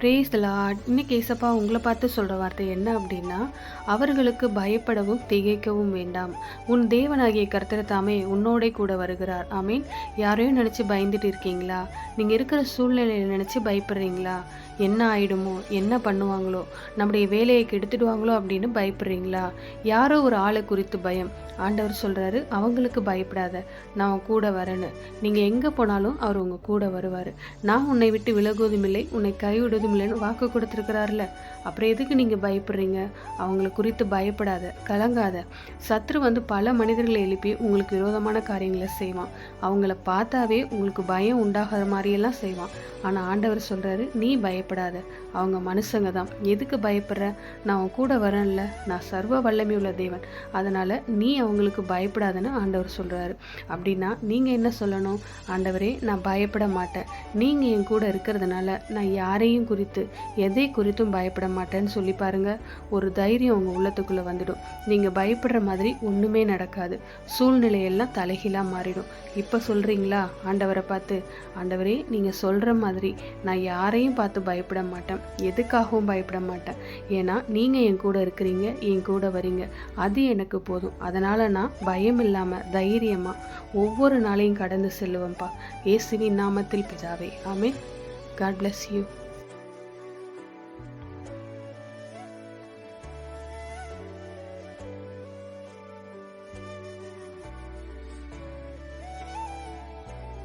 Brace Lord இன்னைக்கு ஏசப்பா உங்களை பார்த்து சொல்கிற வார்த்தை என்ன அப்படின்னா அவர்களுக்கு பயப்படவும் திகைக்கவும் வேண்டாம். உன் தேவனாகிய கர்த்தர் தாமே உன்னோடே கூட வருகிறார். ஆமீன். யாரையும் நினச்சி பயந்துட்டு இருக்கீங்களா? நீங்கள் இருக்கிற சூழ்நிலையை நினச்சி பயப்படுறீங்களா? என்ன ஆயிடுமோ? என்ன பண்ணுவாங்களோ? நம்முடைய வேலையை கெடுத்துடுவாங்களோ அப்படின்னு பயப்படுறீங்களா? யாரோ ஒரு ஆளை குறித்து பயம். ஆண்டவர் சொல்கிறாரு அவங்களுக்கு பயப்படாத. நான் உன் கூட வரேன்னு. நீங்கள் எங்கே போனாலும் அவர் உங்கள் கூட வருவார். நான் உன்னை விட்டு விலகுவதும் இல்லை உன்னை கைவிடுவதும் இல்லைன்னு வாக்கு கொடுத்துருக்கிறாருல. அப்புறம் எதுக்கு நீங்கள் பயப்படுறீங்க? அவங்கள குறித்து பயப்படாத கலங்காத. சத்ரு வந்து பல மனிதர்களை எழுப்பி உங்களுக்கு விரோதமான காரியங்களை செய்வான். அவங்கள பார்த்தாவே உங்களுக்கு பயம் உண்டாகிற மாதிரியெல்லாம் செய்வான். ஆனால் ஆண்டவர் சொல்கிறாரு நீ பயப்படாத. அவங்க மனுஷங்க தான். எதுக்கு பயப்படுற? நான் அவன் கூட வரேன்ல. நான் சர்வ வல்லமை உள்ள தேவன். அதனால் நீ அவங்களுக்கு பயப்படாதன்னு ஆண்டவர் சொல்கிறாரு அப்படின்னா நீங்கள் என்ன சொல்லணும்? ஆண்டவரே நான் பயப்பட மாட்டேன். நீங்கள் என் கூட இருக்கிறதுனால நான் யாரையும் குறித்து எதை குறித்தும் பயப்பட மாட்டேன்னு சொல்லி பாருங்கள் ஒரு தைரியம் உங்கள் உள்ளத்துக்குள்ளே வந்துடும். நீங்கள் பயப்படுற மாதிரி ஒன்றுமே நடக்காது. சூழ்நிலையெல்லாம் தலைகீழாக மாறிடும். இப்போ சொல்கிறீங்களா ஆண்டவரை பார்த்து ஆண்டவரே நீங்கள் சொல்கிற மாதிரி நான் யாரையும் பார்த்து பயப்பட மாட்டேன். எதுக்காகவும் பயப்பட மாட்டேன் ஏன்னா நீங்கள் என் கூட இருக்கிறீங்க என் கூட வரீங்க. அது எனக்கு போதும். அதனால் நான் பயம் இல்லாமல் தைரியமாக ஒவ்வொரு நாளையும் கடந்து செல்லுவேன்ப்பா. இயேசுவின் நாமத்தில் பிதாவே. ஆமே காட் பிளஸ் யூ